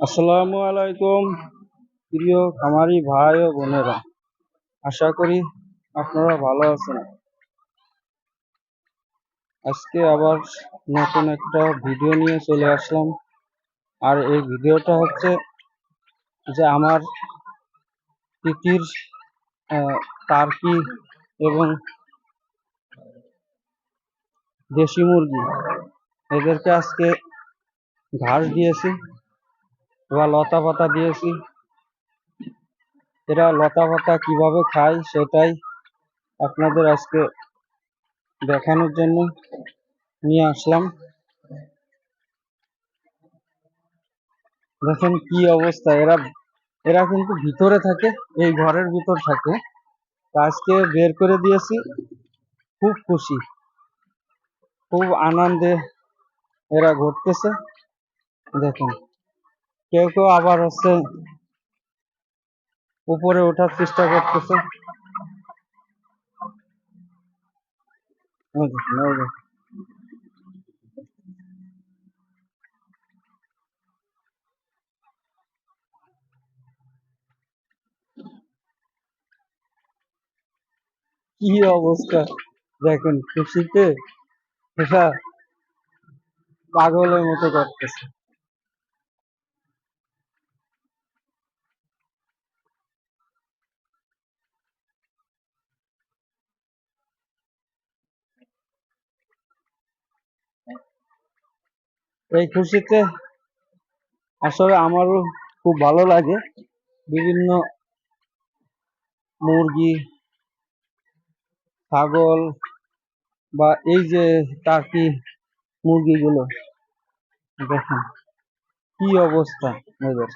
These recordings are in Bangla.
আসসালামু আলাইকুম। প্রিয় খামারি ভাই ও বোনেরা, আশা করি আপনারা ভালো আছেন। আজকে আবার নতুন একটা ভিডিও নিয়ে চলে আসলাম। আর এই ভিডিওটা হচ্ছে যে আমার তিতির টার্কি এবং দেশি মুরগি। এদেরকে আজকে ঘাস দিয়েছি। বা লতা পাতা দিয়েছি। এরা লতা পাতা কীভাবে খায় সেটাই আপনাদের আজকে দেখানোর জন্য নিয়ে আসলাম। দেখেন কি অবস্থা, এরা এরা কিন্তু ভিতরে থাকে, এই ঘরের ভিতর থাকে। আজকে বের করে দিয়েছি, খুব খুশি, খুব আনন্দে এরা ঘুরতেছে। দেখুন। কেউ কেউ আবার হচ্ছে উপরে ওঠার চেষ্টা করতেছে। কি অবস্থা? দেখেন, খুশিতে পাগলের মতো করতেছে। এই খুশিতে আসলে আমারও খুব ভালো লাগে। বিভিন্ন মুরগি, ছাগল বা এই যে টার্কি মুরগিগুলো, দেখেন কি অবস্থা এদের।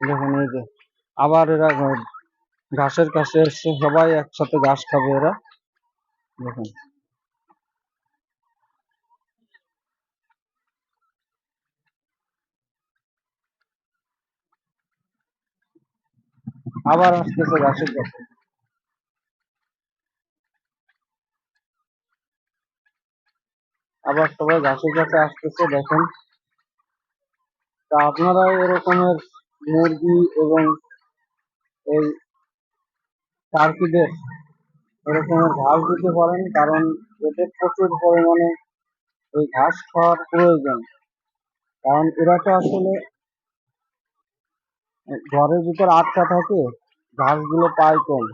দেখেন এই যে আবার এরা ঘাসের কাছে এসছে, সবাই একসাথে ঘাস খাবে এরা। দেখুন। আবার আসতেছে ঘাসের কাছে। আবার সবাই ঘাসের কাছে আসতেছে, দেখেন। তা আপনারা এরকমের মুরগি এবং এই টার্কিদের এরকমের ঘাস দিতে পারেন, কারণ এদের প্রচুর পরিমাণে এই ঘাস খাওয়ার প্রয়োজন। কারণ এরা তো আসলে ঘরের ভিতর আটকা থাকে, ঘাসগুলো পায় কম।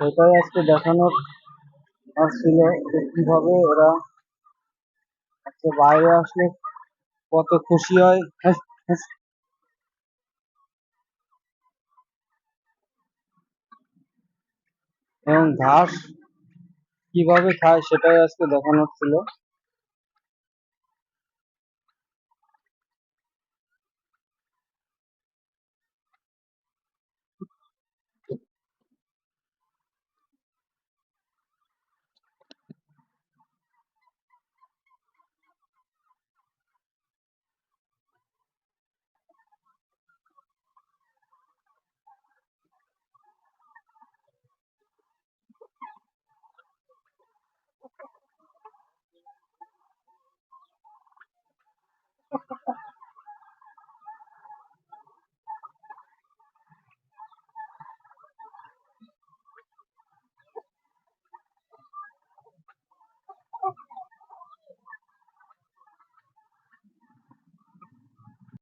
সেটাই আজকে দেখানোর ছিল যে কীভাবে ওরা আজকে বাইরে আসলে কত খুশি হয়। এবং ঘাস কীভাবে খায় সেটাই আজকে দেখানোর ছিল।